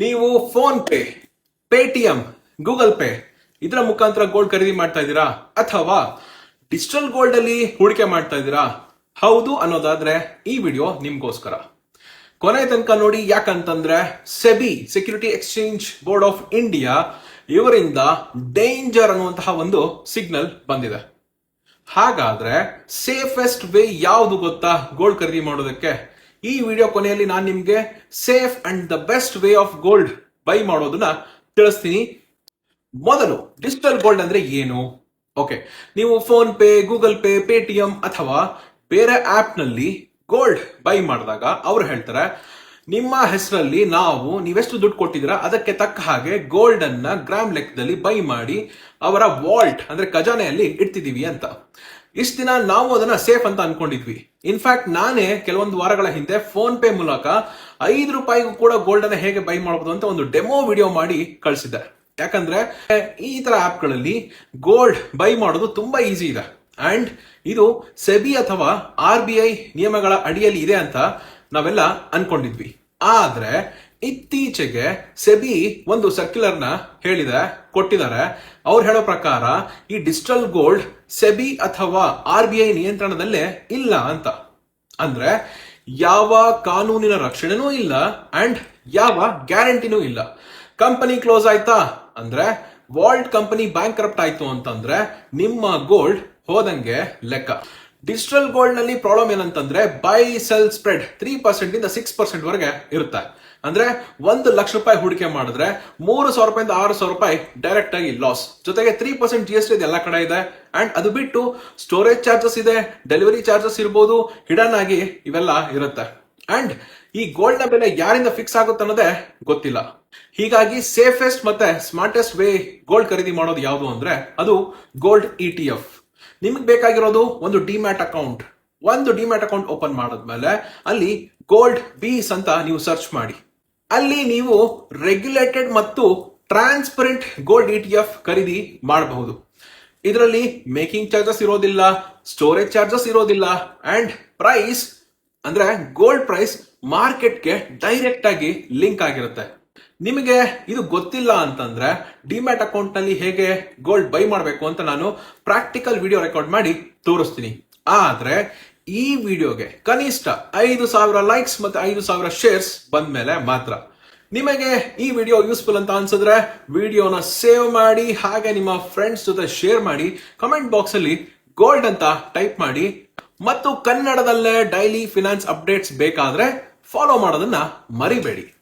ನೀವು PhonePe, Paytm, Google Pay ಇದರ ಮುಖಾಂತರ ಗೋಲ್ಡ್ ಖರೀದಿ ಮಾಡ್ತಾ ಇದ್ದೀರಾ? ಅಥವಾ ಡಿಜಿಟಲ್ ಗೋಲ್ಡ್ ಅಲ್ಲಿ ಹೂಡಿಕೆ ಮಾಡ್ತಾ ಇದ್ದೀರಾ? ಹೌದು ಅನ್ನೋದಾದ್ರೆ ಈ ವಿಡಿಯೋ ನಿಮ್ಗೋಸ್ಕರ. ಕೊನೆ ತನಕ ನೋಡಿ ಯಾಕಂತಂದ್ರೆ SEBI security exchange board of India ಇವರಿಂದ ಡೇಂಜರ್ ಅನ್ನುವಂತಹ ಒಂದು ಸಿಗ್ನಲ್ ಬಂದಿದೆ. ಹಾಗಾದ್ರೆ ಸೇಫೆಸ್ಟ್ ವೇ ಯಾವುದು ಗೊತ್ತಾ ಗೋಲ್ಡ್ ಖರೀದಿ ಮಾಡೋದಕ್ಕೆ? ಈ ವಿಡಿಯೋ ಕೊನೆಯಲ್ಲಿ ನಾನು ನಿಮಗೆ safe and the best way of gold buy ಮಾಡೋದನ್ನ ತಿಳಿಸ್ತೀನಿ. ಮೊದಲು ಡಿಜಿಟಲ್ ಗೋಲ್ಡ್ ಅಂದ್ರೆ ಏನು? ಓಕೆ, ನೀವು PhonePe, Google Pay, Paytm ಅಥವಾ ಬೇರೆ ಆಪ್ನಲ್ಲಿ ಗೋಲ್ಡ್ ಬೈ ಮಾಡಿದಾಗ ಅವ್ರು ಹೇಳ್ತಾರೆ, ನಿಮ್ಮ ಹೆಸರಲ್ಲಿ ನಾವು ನೀವೆಷ್ಟು ದುಡ್ಡು ಕೊಟ್ಟಿದ್ದೀರಾ ಅದಕ್ಕೆ ತಕ್ಕ ಹಾಗೆ ಗೋಲ್ಡ್ ಅನ್ನ ಗ್ರಾಮ್ ಲೆಕ್ಕದಲ್ಲಿ ಬೈ ಮಾಡಿ ಅವರ ವಾಲ್ಟ್ ಅಂದ್ರೆ ಖಜಾನೆಯಲ್ಲಿ ಇಡ್ತಿದೀವಿ ಅಂತ. ಇಷ್ಟ ದಿನ ನಾವು ಅದನ್ನ ಸೇಫ್ ಅಂತ ಅನ್ಕೊಂಡಿದ್ವಿ. ಇನ್ಫ್ಯಾಕ್ಟ್ ನಾನೇ ಕೆಲವೊಂದು ವಾರಗಳ ಹಿಂದೆ ಫೋನ್ ಪೇ ಮೂಲಕ ಐದು ರೂಪಾಯಿಗೂ ಕೂಡ ಗೋಲ್ಡ್ ಅನ್ನ ಹೇಗೆ ಬೈ ಮಾಡಬಹುದು ಅಂತ ಒಂದು ಡೆಮೋ ವಿಡಿಯೋ ಮಾಡಿ ಕಳಿಸಿದ್ದೆ. ಯಾಕಂದ್ರೆ, ಈ ತರ ಆಪ್ಗಳಲ್ಲಿ ಗೋಲ್ಡ್ ಬೈ ಮಾಡೋದು ತುಂಬಾ ಈಸಿ ಇದೆ. ಅಂಡ್ ಇದು ಸೆಬಿ ಅಥವಾ ಆರ್ ಬಿ ಐ ನಿಯಮಗಳ ಅಡಿಯಲ್ಲಿ ಇದೆ ಅಂತ ನಾವೆಲ್ಲ ಅನ್ಕೊಂಡಿದ್ವಿ. ಆದ್ರೆ ಇತ್ತೀಚೆಗೆ ಸೆಬಿ ಒಂದು ಸರ್ಕ್ಯುಲರ್ನ ಹೇಳಿದೆ, ಕೊಟ್ಟಿದ್ದಾರೆ. ಅವ್ರು ಹೇಳೋ ಪ್ರಕಾರ ಈ ಡಿಜಿಟಲ್ ಗೋಲ್ಡ್ ಸೆಬಿ ಅಥವಾ ಆರ್ ಬಿ ಐ ನಿಯಂತ್ರಣದಲ್ಲೇ ಇಲ್ಲ ಅಂತ. ಅಂದ್ರೆ ಯಾವ ಕಾನೂನಿನ ರಕ್ಷಣೆನೂ ಇಲ್ಲ ಅಂಡ್ ಯಾವ ಗ್ಯಾರಂಟಿನೂ ಇಲ್ಲ. ಕಂಪನಿ ಕ್ಲೋಸ್ ಆಯ್ತಾ? ಅಂದ್ರೆ ವಾಲ್ಟ್ ಕಂಪನಿ ಬ್ಯಾಂಕ್ ಕರಪ್ಟ್ ಆಯ್ತು ಅಂತಂದ್ರೆ ನಿಮ್ಮ ಗೋಲ್ಡ್ ಹೋದಂಗೆ ಲೆಕ್ಕ. ಡಿಜಿಟಲ್ ಗೋಲ್ಡ್ನಲ್ಲಿ ಪ್ರಾಬ್ಲಮ್ ಏನಂತಂದ್ರೆ buy sell spread three percent ಇಂದ ಸಿಕ್ಸ್ ಪರ್ಸೆಂಟ್ ವರೆಗೆ ಇರುತ್ತೆ. ಅಂದ್ರೆ ಒಂದು ಲಕ್ಷ ರೂಪಾಯಿ ಹೂಡಿಕೆ ಮಾಡಿದ್ರೆ ಮೂರು ಸಾವಿರ ರೂಪಾಯಿಂದ ಆರು ಸಾವಿರ ರೂಪಾಯಿ ಡೈರೆಕ್ಟ್ ಆಗಿ ಲಾಸ್ ಜೊತೆಗೆ three percent G S T ಎಲ್ಲ ಕಡೆ ಇದೆ. ಅಂಡ್ ಅದು ಬಿಟ್ಟು ಸ್ಟೋರೇಜ್ ಚಾರ್ಜಸ್ ಇದೆ ಡೆಲಿವರಿ ಚಾರ್ಜಸ್ ಇರ್ಬೋದು ಹಿಡನ್ ಆಗಿ ಇವೆಲ್ಲ ಇರುತ್ತೆ. ಅಂಡ್ ಈ ಗೋಲ್ಡ್ನ ಬೆಲೆ ಯಾರಿಂದ ಫಿಕ್ಸ್ ಆಗುತ್ತೆ ಅನ್ನೋದೇ ಗೊತ್ತಿಲ್ಲ. ಹೀಗಾಗಿ ಸೇಫೆಸ್ಟ್ ಮತ್ತೆ ಸ್ಮಾರ್ಟೆಸ್ಟ್ ವೇ ಗೋಲ್ಡ್ ಖರೀದಿ ಮಾಡೋದು ಯಾವುದು ಅಂದ್ರೆ ಅದು ಗೋಲ್ಡ್ ಇ ಟಿ ಎಫ್ ನಿಮಗೆ ಬೇಕಾಗಿರೋದು ಒಂದು ಡಿಮ್ಯಾಟ್ ಅಕೌಂಟ್ ಒಂದು ಡಿಮ್ಯಾಟ್ ಅಕೌಂಟ್ ಓಪನ್ ಮಾಡಿದ್ಮೇಲೆ ಅಲ್ಲಿ ಗೋಲ್ಡ್ ಬೀಸ್ ಅಂತ ನೀವು ಸರ್ಚ್ ಮಾಡಿ. ಅಲ್ಲಿ ನೀವು ರೆಗ್ಯುಲೇಟೆಡ್ ಮತ್ತು transparent gold E T F ಖರೀದಿ ಮಾಡಬಹುದು. ಇದರಲ್ಲಿ ಮೇಕಿಂಗ್ ಚಾರ್ಜಸ್ ಇರೋದಿಲ್ಲ ಸ್ಟೋರೇಜ್ ಚಾರ್ಜಸ್ ಇರೋದಿಲ್ಲ ಅಂಡ್ ಪ್ರೈಸ್ ಅಂದ್ರೆ ಗೋಲ್ಡ್ ಪ್ರೈಸ್ ಮಾರ್ಕೆಟ್ಗೆ ಡೈರೆಕ್ಟ್ ಆಗಿ ಲಿಂಕ್ ಆಗಿರುತ್ತೆ. ನಿಮಗೆ ಇದು ಗೊತ್ತಿಲ್ಲ ಅಂತಂದ್ರೆ ಡಿಮ್ಯಾಟ್ ಅಕೌಂಟ್ನಲ್ಲಿ ಹೇಗೆ ಗೋಲ್ಡ್ ಬೈ ಮಾಡಬೇಕು ಅಂತ ನಾನು ಪ್ರಾಕ್ಟಿಕಲ್ ವಿಡಿಯೋ ರೆಕಾರ್ಡ್ ಮಾಡಿ ತೋರಿಸ್ತೀನಿ. ಆದ್ರೆ ಈ ವಿಡಿಯೋಗೆ ಕನಿಷ್ಠ ಐದು ಸಾವಿರ ಲೈಕ್ಸ್ ಮತ್ತೆ ಐದು ಸಾವಿರ ಶೇರ್ಸ್ ಬಂದ್ಮೇಲೆ ಮಾತ್ರ. ನಿಮಗೆ ಈ ವಿಡಿಯೋ ಯೂಸ್ಫುಲ್ ಅಂತ ಅನ್ಸಿದ್ರೆ ವಿಡಿಯೋನ ಸೇವ್ ಮಾಡಿ ಹಾಗೆ ನಿಮ್ಮ ಫ್ರೆಂಡ್ಸ್ ಜೊತೆ ಶೇರ್ ಮಾಡಿ ಕಮೆಂಟ್ ಬಾಕ್ಸ್ ಅಲ್ಲಿ ಗೋಲ್ಡ್ ಅಂತ ಟೈಪ್ ಮಾಡಿ. ಮತ್ತು ಕನ್ನಡದಲ್ಲೇ ಡೈಲಿ ಫಿನಾನ್ಸ್ ಅಪ್ಡೇಟ್ಸ್ ಬೇಕಾದ್ರೆ ಫಾಲೋ ಮಾಡೋದನ್ನ ಮರಿಬೇಡಿ.